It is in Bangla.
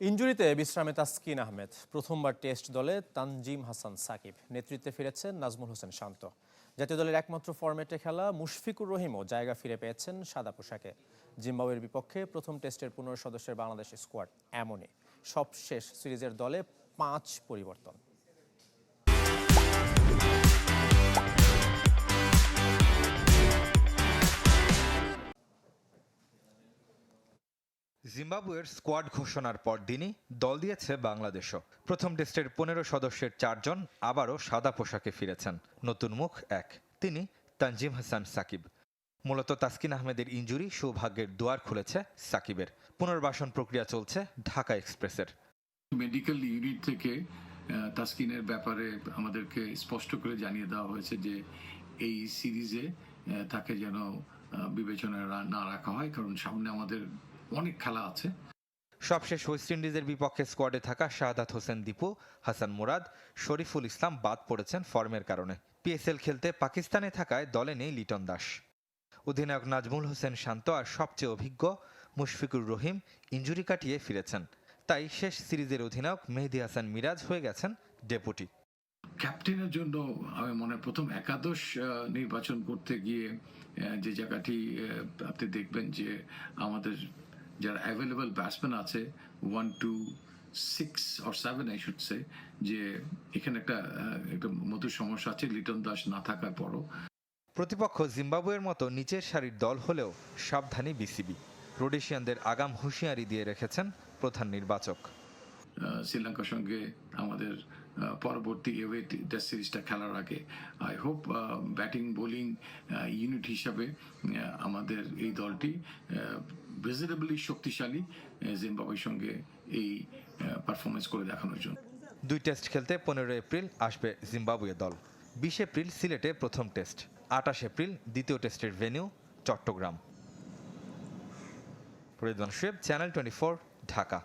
ইঞ্জুরিতে বিশ্রামে তাসকিন আহমেদ। প্রথমবার টেস্ট দলে তানজিম হাসান সাকিব নেতৃত্বে ফিরেছেন নাজমুল হোসেন শান্ত। জাতীয় দলের একমাত্র ফরম্যাটে খেলা মুশফিকুর রহিমও জায়গা ফিরে পেয়েছেন সাদা পোশাকে। জিম্বাবুয়ের বিপক্ষে প্রথম টেস্টের পনেরো সদস্যের বাংলাদেশ স্কোয়াড এমনই। সবশেষ সিরিজের দলে পাঁচ পরিবর্তন। জিম্বাবুয়ের স্কোয়াড ঘোষণার পর দিনই দল দিয়েছে বাংলাদেশও। প্রথম টেস্টের পনেরো সদস্যের চারজন আবারও সাদা পোশাকে ফিরেছেন। নতুন মুখ এক, তিনি তানজিম হাসান সাকিব। মূলত তাসকিন আহমেদের ইঞ্জুরি সৌভাগ্যের দুয়ার খুলেছে সাকিবের। পুনর্বাসন প্রক্রিয়া চলছে ঢাকা এক্সপ্রেসের। মেডিকেল ইউনিট থেকে তাসকিনের ব্যাপারে আমাদেরকে স্পষ্ট করে জানিয়ে দেওয়া হয়েছে যে এই সিরিজে তাকে যেন বিবেচনায় না রাখা হয়। কারণ সামনে আমাদের অনেক খেলা আছে। সবশেষ ওয়েস্ট ইন্ডিজের বিপক্ষে স্কোয়াডে থাকা শাহাদাত হোসেন দীপু হাসান মুরাদ শরীফুল ইসলাম বাদ পড়েছেন ফর্মের কারণে। পিএসএল খেলতে পাকিস্তানে থাকায় দলে নেই লিটন দাস। অধিনায়ক নাজমুল হোসেন শান্ত আর সবচেয়ে অভিজ্ঞ মুশফিকুর রহিম ইঞ্জুরি কাটিয়ে ফিরেছেন। তাই শেষ সিরিজের অধিনায়ক মেহেদি হাসান মিরাজ হয়ে গেছেন ডেপুটি। ক্যাপ্টেনের জন্য আমি মনে প্রথম একাদশ নির্বাচন করতে গিয়ে যে জায়গাটি আপনি দেখবেন যে আমাদের যারা অ্যাভেলেবল ব্যাটসম্যান আছে one two six or seven I should say যে এখানে একটা একটা মধুর সমস্যা আছে লিটন দাস না থাকার পরও। প্রতিপক্ষ জিম্বাবুয়ের মতো নিচের সারির দল হলেও সাবধানী বিসিবি। রোডেশিয়ানদের আগাম হুঁশিয়ারি দিয়ে রেখেছেন প্রধান নির্বাচক। শ্রীলঙ্কার সঙ্গে আমাদের পরবর্তী এওয়ে টেস্ট সিরিজটা খেলার আগে। I hope batting bowling unit হিসাবে আমাদের এই দলটি ভিজিটেবলি শক্তিশালী জিম্বাবুয়ের সঙ্গে এই পারফরমেন্স করে দেখানোর জন্য। দুই টেস্ট খেলতে পনেরো এপ্রিল আসবে জিম্বাবুয়ে দল। বিশ এপ্রিল সিলেটে প্রথম টেস্ট আটাশ এপ্রিল দ্বিতীয় টেস্টের venue Chattogram. Ridwan Shuaib channel twenty Dhaka.